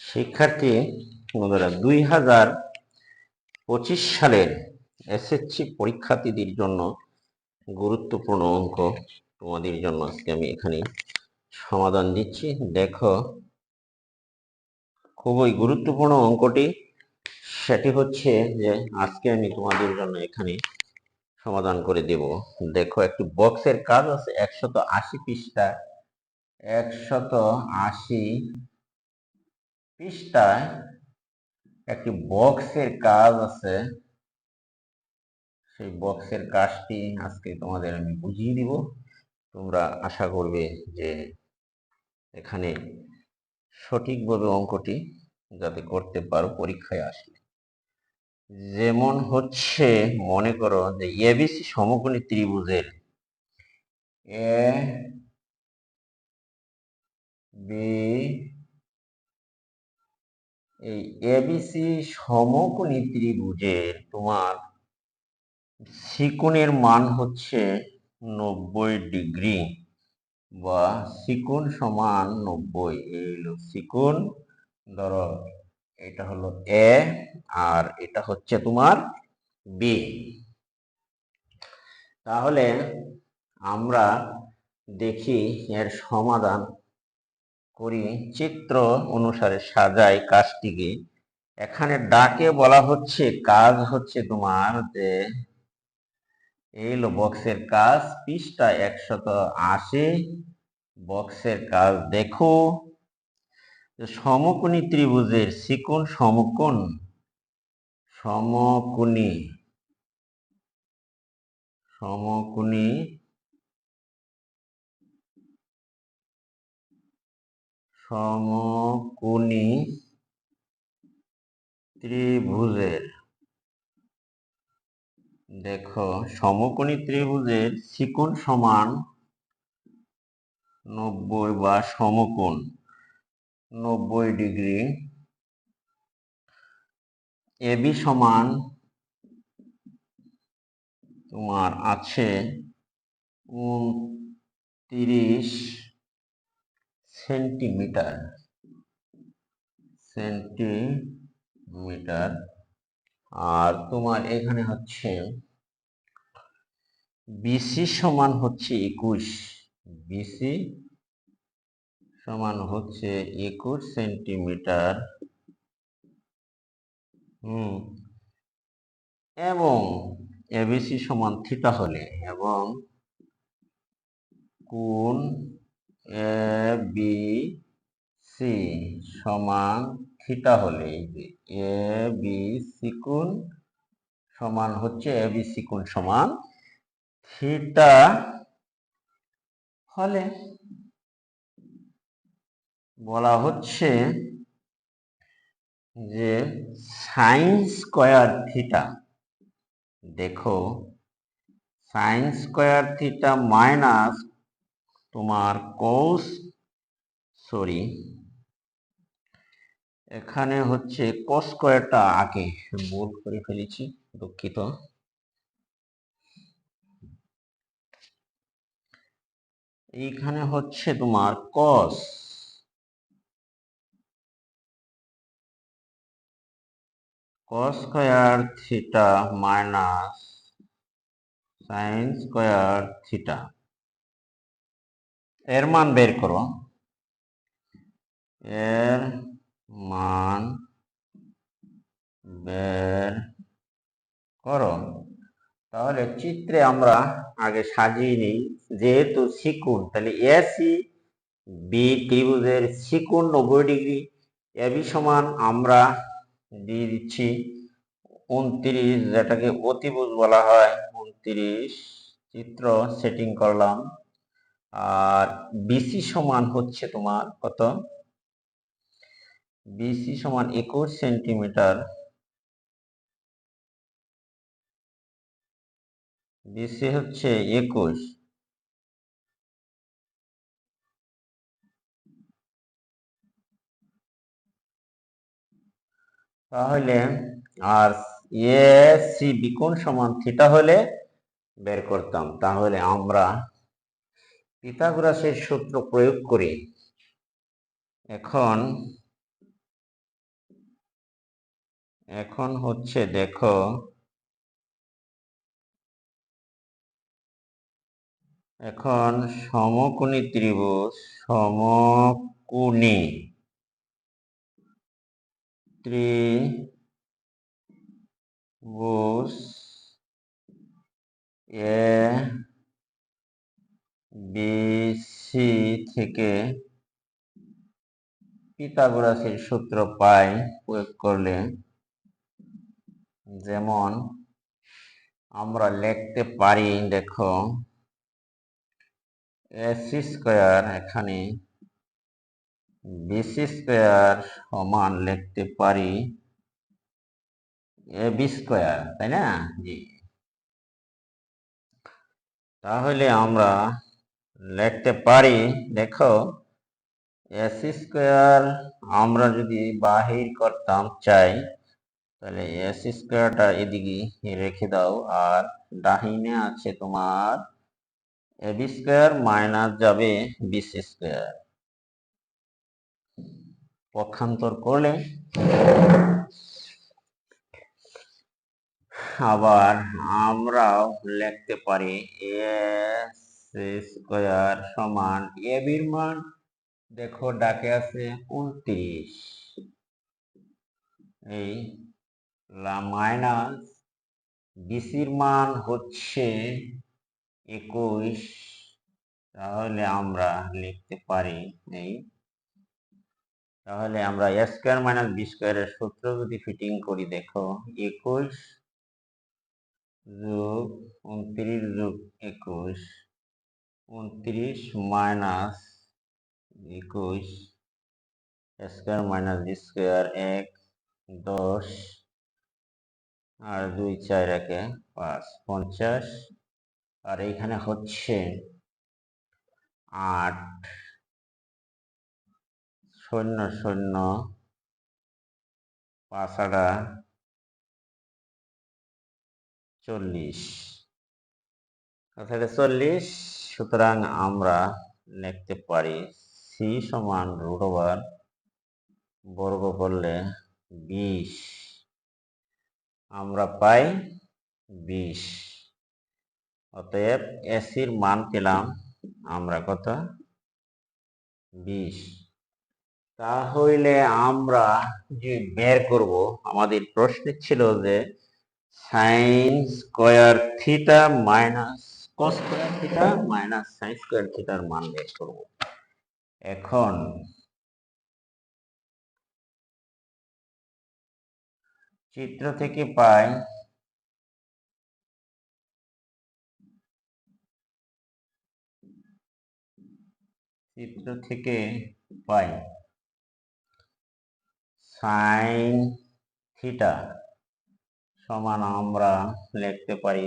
শিক্ষার্থী বন্ধুরা, দুই হাজার পঁচিশ সালের এসএসসি পরীক্ষার্থীদের জন্য গুরুত্বপূর্ণ অঙ্ক তোমাদের জন্য আজকে আমি এখানে সমাধান দিচ্ছি। দেখো, খুবই গুরুত্বপূর্ণ অঙ্কটি। সেটি হচ্ছে যে আজকে আমি তোমাদের জন্য এখানে সমাধান করে দেব। দেখো, একটি বক্সের কাজ আছে, একশত আশি পৃষ্ঠা, একশত আশি পৃষ্ঠায় একটি বক্সের কাজ আছে। সেই বক্সের কাজটি আজকে তোমাদের আমি বুঝিয়ে দিব। তোমরা আশা করবে যে এখানে সঠিকভাবে অঙ্কটি যাতে করতে পারো পরীক্ষায় আসলে। যেমন হচ্ছে, মনে করো যে এবিসি সমকোণী ত্রিভুজের এ বি এই এবিসি সমকোণী ত্রিভুজের তোমার সিকোণের মান হচ্ছে নব্বই ডিগ্রি বা সিকোণ সমান নব্বই। এই হলো সিকোণ। ধরো এটা হলো এ আর এটা হচ্ছে তোমার বি তাহলে আমরা দেখি এর সমাধান। করি চিত্র অনুসারে সাজাই কাজটিকে। এখানে ডাকে বলা হচ্ছে, কাজ হচ্ছে তোমার যে এই হলো বক্সের কাজ, পৃষ্ঠা একশত আশি, বক্সের কাজ দেখো। সমকোণী ত্রিভুজের সিকোণ, সমকোণ, সমকোণী সমকোণী সমকোণী ত্রিভুজের। দেখো, সমকোণী ত্রিভুজের চিকোণ সমান নব্বই বা সমকোণ নব্বই ডিগ্রি। এবি সমান তোমার আছে উনত্রিশ সেন্টিমিটার। সেন্টিমিটার। আর তোমার এখানে হচ্ছে বিসি সমান হচ্ছে একুশ। বিসি সমান হচ্ছে একুশ সেন্টিমিটার। হুম। এবং এবিসি সমান থিটা হলে এবং কোণ এ, বি, সি সমান থিটা হলে এ, বি, সি কোণ সমান হচ্ছে এ, বি, সি কোণ সমান থিটা হলে বলা হচ্ছে যে সাইন স্কোয়ার থিটা, দেখো, সাইন স্কোয়ার থিটা মাইনাস তোমার কোস সরি এখানে হচ্ছে কোস স্কোয়ারটা আগে ভুল করে ফেলেছি, দুঃখিত। এইখানে হচ্ছে তোমার cos cos square theta minus sine square theta এর মান বের করো। এর মান বের করো। তাহলে চিত্রে আমরা আগে সাজিয়ে নিই। যেহেতু সিকুন তাহলে এসি বি ত্রিভুজের সিকুন নব্বই ডিগ্রি এবি সমান আমরা দিয়ে দিচ্ছি উনত্রিশ, যেটাকে অতিভুজ বলা হয়। উনত্রিশ চিত্র সেটিং করলাম। আর বিসি সমান হচ্ছে তোমার কত? বিসি সমান একুশ সেন্টিমিটার। বিসি হচ্ছে একুশ। তাহলে আর এ সি বিকোণ সমান থিটা হলে বের করতাম। তাহলে আমরা পিথাগোরাসের সূত্র প্রয়োগ করে এখন এখন হচ্ছে দেখো এখন সমকোণী ত্রিভুজ সমকোণী ত্রিভুজ এ বিসি থেকে পিথাগোরাসের সূত্র পাই প্রয়োগ করলে, যেমন আমরা লিখতে পারি, দেখো, এসি স্কোয়ার এখানে বিসি স্কোয়ার সমান লিখতে পারি এ বি স্কোয়ার, তাই না? জি। তাহলে আমরা লিখতে পারি, দেখো এসি স্কোয়ার আমরা যদি বাহির করতাম চাই, তাহলে এসি স্কোয়ারটা এদিকে রেখে দাও, আর ডাহিনে আছে তোমার এ বি স্কোয়ার মাইনাস যাবে বিসি স্কোয়ার পক্ষান্তর করলে আবার আমরাও লিখতে পারি এ স্কোয়ার সমান এ মান, দেখো ডাকে আছে উনত্রিশ। এই মাইনাস বিসির মান হচ্ছে একুশ। তাহলে আমরা লিখতে পারি এই, তাহলে আমরা এ স্কোয়ার মাইনাস বি স্কোয়ারের সূত্র যদি ফিটিং করি, দেখো একুশ যোগ উনত্রিশ যোগ একুশ। উনত্রিশ মাইনাস একুশ স্কোয়ার মাইনাস বি স্কোয়ার এক দশ আর দুই চার একে পাঁচ পঞ্চাশ। আর এইখানে হচ্ছে আট শূন্য শূন্য পাঁচ আড়া চল্লিশ। তাহলে চল্লিশ সুতরাং আমরা লিখতে পারি সি সমান রুট ওভার বর্গ করলে বিশ। আমরা পাই বিশ। অতএব এসির মান পেলাম আমরা কত? বিশ। তাহলে আমরা যে বের করব, আমাদের প্রশ্নে ছিল যে sine square theta minus cos square theta minus sine square থিটার মান বের করব। এখন চিত্র থেকে পাই চিত্র থেকে পাই সাইন থিটা সমান আমরা লিখতে পারি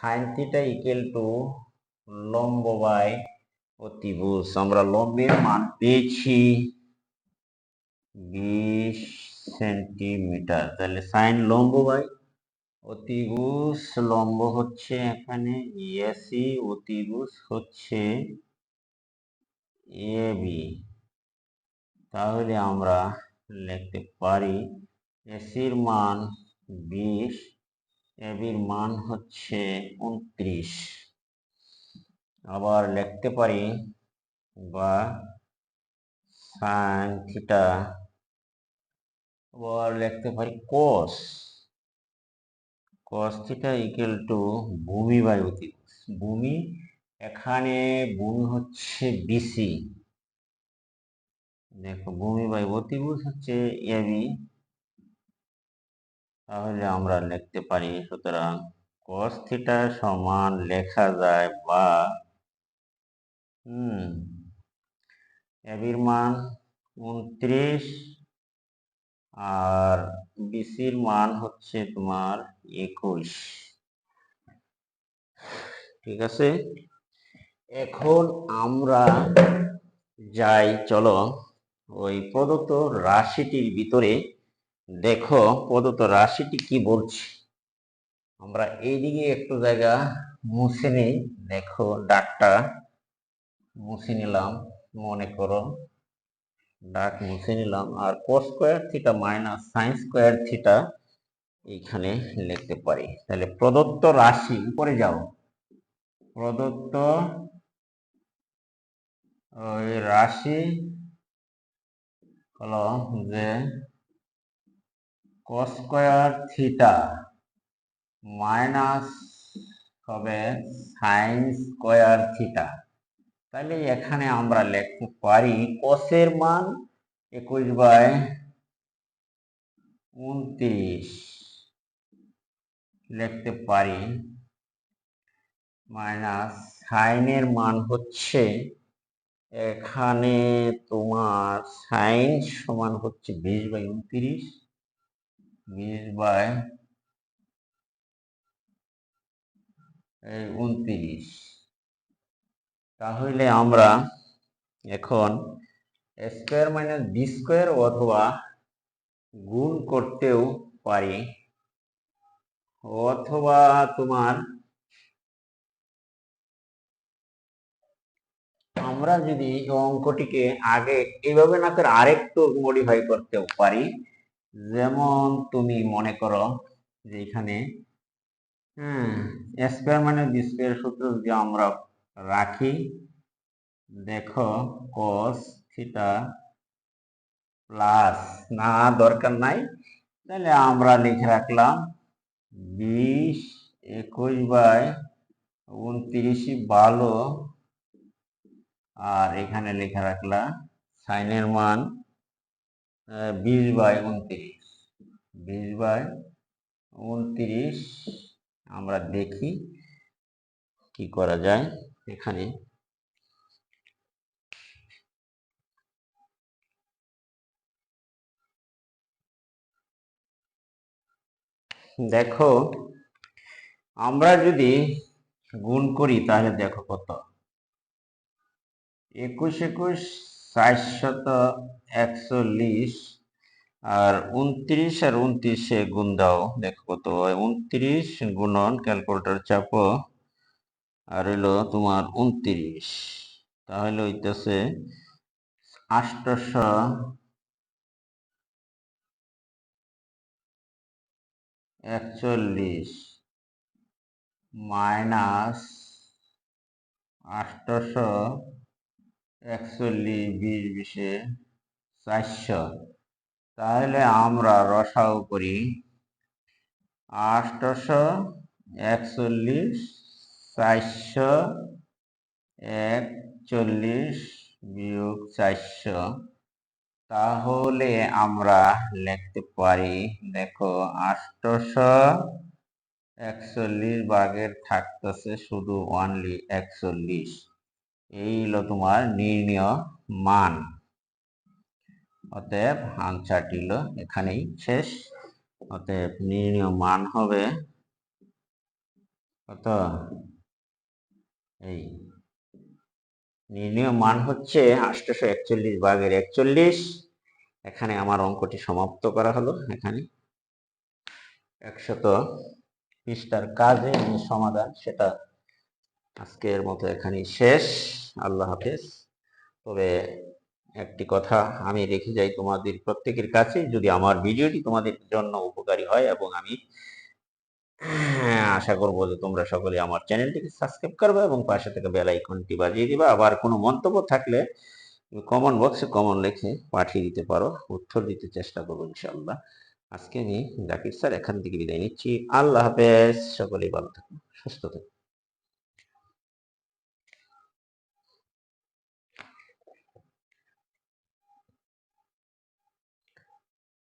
সাইন থিটা ইকুয়াল টু লম্ব বাই অতিভুজ। আমরা লম্বের মান পেয়েছি বিশ সেন্টিমিটার। তাহলে সাইন লম্ব বাই অতিভুজ লম্ব হচ্ছে এখানে এসি অতিভুজ হচ্ছে এ বি তাহলে আমরা লিখতে পারি এসির মান বিশ এবির মান হচ্ছে উনত্রিশ। আবার লিখতে পারি বা সাইন থিটা আবার লিখতে পারি cos cos theta equal to ভূমি বাই অতিভুজ ভূমি এখানে ভূমি হচ্ছে বিসি দেখো, ভূমি বাই অতিভুজ হচ্ছে এবি তাহলে আমরা লিখতে পারি, সুতরাং cos থিটা সমান লেখা যায় বা, হুম এবির মান উনত্রিশ আর বিসির মান হচ্ছে তোমার একুশ। ঠিক আছে? এখন আমরা যাই, চলো, ওই প্রদত্ত রাশিটির ভিতরে দেখো প্রদত্ত রাশিটি কি বলছে? আমরা এইদিকে একটু জায়গা মুছে নিই। দেখো ডাকটা মুছে নিলাম, মনে করো। ডাক মুছে নিলাম, আর cos square theta minus sine square theta এইখানে লিখতে পারি। তাহলে প্রদত্ত রাশি উপরে যাও। প্রদত্ত রাশি হলো যে স্কয়ার থিটা মাইনাস হবে সাইন স্কয়ার থিটা তাহলে এখানে আমরা লিখতে পারি কোসের মান একুশ বাই উনত্রিশ। লিখতে পারি মাইনাস সাইনের মান হচ্ছে এখানে তোমার সাইন সমান হচ্ছে বিশ বাই উনত্রিশ। বিশ বাই উনত্রিশ। তাহলে আমরা এখন স্কোয়ার মাইনাস বি স্কোয়ার অথবা গুণ করতেও পারি। অথবা তোমার আমরা যদি অঙ্কটিকে আগে এইভাবে না করে আরেকটু মডিফাই করতেও পারি যেমন তুমি মনে করো যে এখানে হ্যাঁ স্কোয়ার মানে বি স্কোয়ার সূত্র যদি আমরা রাখি, দেখো cos থিটা প্লাস না, দরকার নাই। তাহলে আমরা লিখে রাখলাম বিশ একুশ বাই উনত্রিশ ভালো আর এখানে লেখা রাখলাম সাইনের মান বিশ বাই উনত্রিশ। বিশ বাই উনত্রিশ, আমরা দেখি কি করা যায় এখানে। দেখো, আমরা যদি গুণ করি, তাহলে দেখো কত? একুশ একুশ ষাটশত একচল্লিশ আর উনত্রিশ আর উনত্রিশে গুণ দাও। দেখো কত উনত্রিশ গুণন ক্যালকুলেটর চাপো। আর হইল তোমার উনত্রিশ। তাহলে হইতেছে আষ্টশো একচল্লিশ মাইনাস আষ্টশো একচল্লিশ, বিশ, বিশে চারশো। তাহলে আমরা রসাও করি আষ্টশো একচল্লিশ, চারশো, একচল্লিশ বিয়োগ চারশো। তাহলে আমরা লিখতে পারি, দেখো আষ্টশো একচল্লিশ ভাগের থাকতেছে শুধু অনলি একচল্লিশ। এই হলো তোমার নির্ণয় মান। অতএব আনসারটি হলো এখানেই শেষ। অতএব নির্ণয় মান হবে কত? এই নির্ণয় মান হচ্ছে আটশোশো একচল্লিশ ভাগের একচল্লিশ। এখানে আমার অঙ্কটি সমাপ্ত করা হলো এখানে। একশত পৃষ্ঠার কাজে সমাধান সেটা আজকের মতো এখানেই শেষ। আল্লাহ হাফেজ। তবে একটি কথা আমি রেখে যাই তোমাদের প্রত্যেকের কাছে যদি আমার ভিডিওটি তোমাদের জন্য উপকারী হয় এবং আমি হ্যাঁ, আশা করব যে তোমরা সকলে আমার চ্যানেলটিকে সাবস্ক্রাইব করবে এবং পাশে থেকে বেল আইকনটি বাজিয়ে দিবা। আবার কোনো মন্তব্য থাকলে তুমি কমন বক্সে কমন লিখে পাঠিয়ে দিতে পারো উত্তর দিতে চেষ্টা করব ইনশাআল্লাহ। আজকে আমি জাকির স্যার এখান থেকে বিদায় নিচ্ছি। আল্লাহ হাফেজ। সকলেই ভালো থাকুন সুস্থ থাকুন